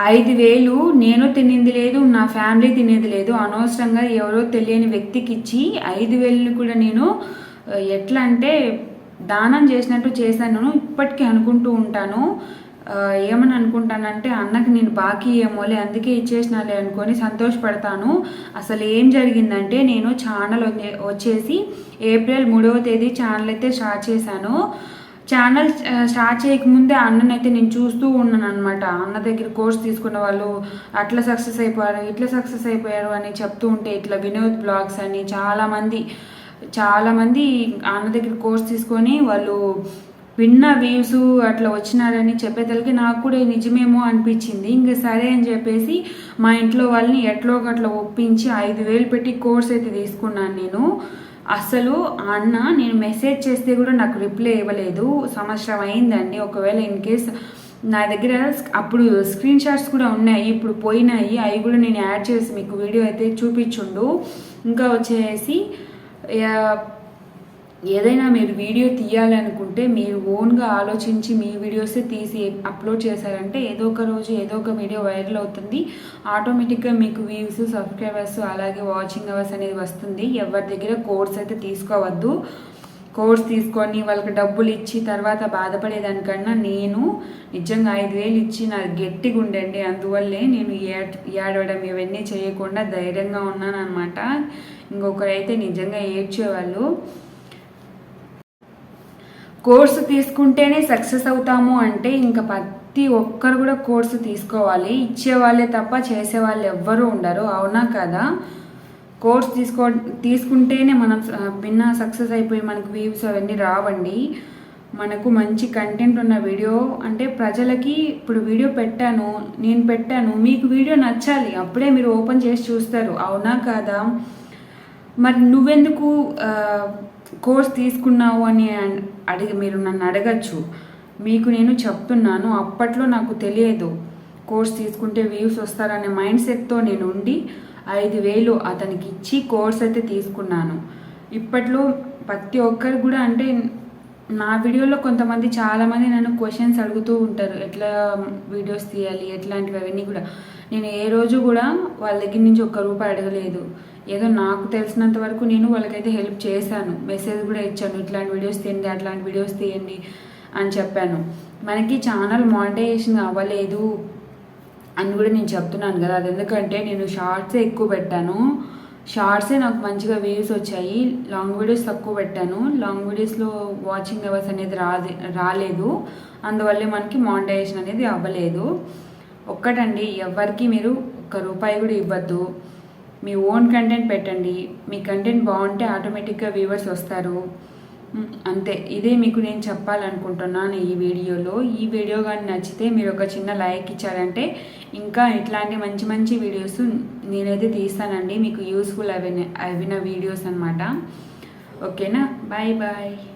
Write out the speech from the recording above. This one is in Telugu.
ఐదు వేలు నేను తినేది లేదు నా ఫ్యామిలీ తినేది లేదు. అనవసరంగా ఎవరో తెలియని వ్యక్తికి ఇచ్చి ఐదు వేలు కూడా నేను ఎట్లా అంటే దానం చేసినట్టు చేశాను. ఇప్పటికీ అనుకుంటూ ఉంటాను. ఏమని అనుకుంటానంటే అన్నకి నేను బాకీ ఏమోలే అందుకే ఇచ్చేసినాలే అనుకొని సంతోషపడతాను. అసలు ఏం జరిగిందంటే నేను ఛానల్ వచ్చే- వచ్చేసి ఏప్రిల్ మూడవ తేదీ ఛానల్ అయితే స్టార్ట్ చేశాను. ఛానల్ స్టార్ట్ uh, చేయకముందే అన్ననైతే నేను చూస్తూ ఉన్నాను అనమాట అన్న దగ్గర కోర్స్ తీసుకున్న వాళ్ళు అట్లా సక్సెస్ అయిపోయారు ఇట్లా సక్సెస్ అయిపోయారు అని చెప్తూ ఉంటే ఇట్లా వినోద్ బ్లాగ్స్ అని చాలామంది చాలామంది అన్న దగ్గర కోర్స్ తీసుకొని వాళ్ళు విన్న వ్యూస్ అట్లా వచ్చినారని చెప్పేతలకి నాకు కూడా నిజమేమో అనిపించింది. ఇంకా సరే అని చెప్పేసి మా ఇంట్లో వాళ్ళని ఎట్లో అట్లా ఒప్పించి ఐదు వేలు పెట్టి కోర్స్ అయితే తీసుకున్నాను నేను. అసలు ఆ అన్న నేను మెసేజ్ చేస్తే కూడా నాకు రిప్లై ఇవ్వలేదు. సంవత్సరం అయిందండి. ఒకవేళ ఇన్ కేస్ నా దగ్గర అప్పుడు స్క్రీన్ షాట్స్ కూడా ఉన్నాయి. ఇప్పుడు పోయినాయి. అవి కూడా నేను యాడ్ చేసి మీకు వీడియో అయితే చూపించుండు. ఇంకా వచ్చేసి ఏదైనా మీరు వీడియో తీయాలనుకుంటే మీరు ఓన్గా ఆలోచించి మీ వీడియోసే తీసి అప్లోడ్ చేశారంటే ఏదో ఒక రోజు ఏదో ఒక వీడియో వైరల్ అవుతుంది. ఆటోమేటిక్గా మీకు వ్యూస్ సబ్స్క్రైబర్స్ అలాగే వాచింగ్ అవర్స్ అనేది వస్తుంది. ఎవరి దగ్గర కోర్స్ అయితే తీసుకోవద్దు. కోర్స్ తీసుకొని వాళ్ళకి డబ్బులు ఇచ్చి తర్వాత బాధపడేదానికన్నా నేను నిజంగా ఐదు వేలు ఇచ్చి నా గట్టిగా ఉండండి. అందువల్లే నేను ఏడవడం ఇవన్నీ చేయకుండా ధైర్యంగా ఉన్నాను అనమాట ఇంకొకరైతే నిజంగా ఏడ్చేవాళ్ళు. కోర్సు తీసుకుంటేనే సక్సెస్ అవుతాము అంటే ఇంకా ప్రతి ఒక్కరు కూడా కోర్సు తీసుకోవాలి. ఇచ్చేవాళ్ళే తప్ప చేసేవాళ్ళు ఎవ్వరూ ఉండరు. అవునా కదా? కోర్స్ తీసుకో తీసుకుంటేనే మనం భిన్న సక్సెస్ అయిపోయి మనకు వ్యూస్ అవన్నీ రావండి. మనకు మంచి కంటెంట్ ఉన్న వీడియో అంటే ప్రజలకి ఇప్పుడు వీడియో పెట్టాను నేను పెట్టాను మీకు వీడియో నచ్చాలి అప్పుడే మీరు ఓపెన్ చేసి చూస్తారు. అవునా కాదా? మరి నువ్వెందుకు కోర్స్ తీసుకున్నావు అని అడిగి మీరు నన్ను అడగచ్చు. మీకు నేను చెప్తున్నాను. అప్పట్లో నాకు తెలియదు. కోర్స్ తీసుకుంటే వ్యూస్ వస్తారనే మైండ్ సెట్తో నేను ఉండి ఐదు వేలు అతనికి ఇచ్చి కోర్స్ అయితే తీసుకున్నాను. ఇప్పట్లో ప్రతి ఒక్కరు కూడా అంటే నా వీడియోలో కొంతమంది చాలామంది నన్ను క్వశ్చన్స్ అడుగుతూ ఉంటారు. ఎట్లా వీడియోస్ తీయాలి? ఎట్లాంటివి? అవన్నీ కూడా. నేను ఏ రోజు కూడా వాళ్ళ దగ్గర నుంచి ఒక్క రూపాయి అడగలేదు. ఏదో నాకు తెలిసినంత వరకు నేను వాళ్ళకైతే హెల్ప్ చేశాను. మెసేజ్ కూడా ఇచ్చాను. ఇట్లాంటి వీడియోస్ తీయండి అట్లాంటి వీడియోస్ తీయండి అని చెప్పాను. మనకి ఛానల్ మానిటైజేషన్ అవ్వలేదు అని కూడా నేను చెప్తున్నాను కదా. అది ఎందుకంటే నేను షార్ట్సే ఎక్కువ పెట్టాను. షార్ట్సే నాకు మంచిగా వ్యూస్ వచ్చాయి. లాంగ్ వీడియోస్ తక్కువ పెట్టాను. లాంగ్ వీడియోస్లో వాచింగ్ అవర్స్ అనేది రాదే రాలేదు. అందువల్లే మనకి మానిటైజేషన్ అనేది అవ్వలేదు. ఒక్కటండి ఎవరికి మీరు ఒక్క రూపాయి కూడా ఇవ్వద్దు. మీ ఓన్ కంటెంట్ పెట్టండి. మీ కంటెంట్ బాగుంటే ఆటోమేటిక్గా వ్యూవర్స్ వస్తారు. అంతే. ఇదే మీకు నేను చెప్పాలనుకుంటున్నాను ఈ వీడియోలో. ఈ వీడియో కానీ నచ్చితే మీరు ఒక చిన్న లైక్ ఇచ్చారంటే ఇంకా ఇట్లాంటి మంచి మంచి వీడియోస్ నేనైతే తీస్తానండి. మీకు యూస్ఫుల్ అయిన అయిన వీడియోస్ అనమాట ఓకేనా? Bye bye.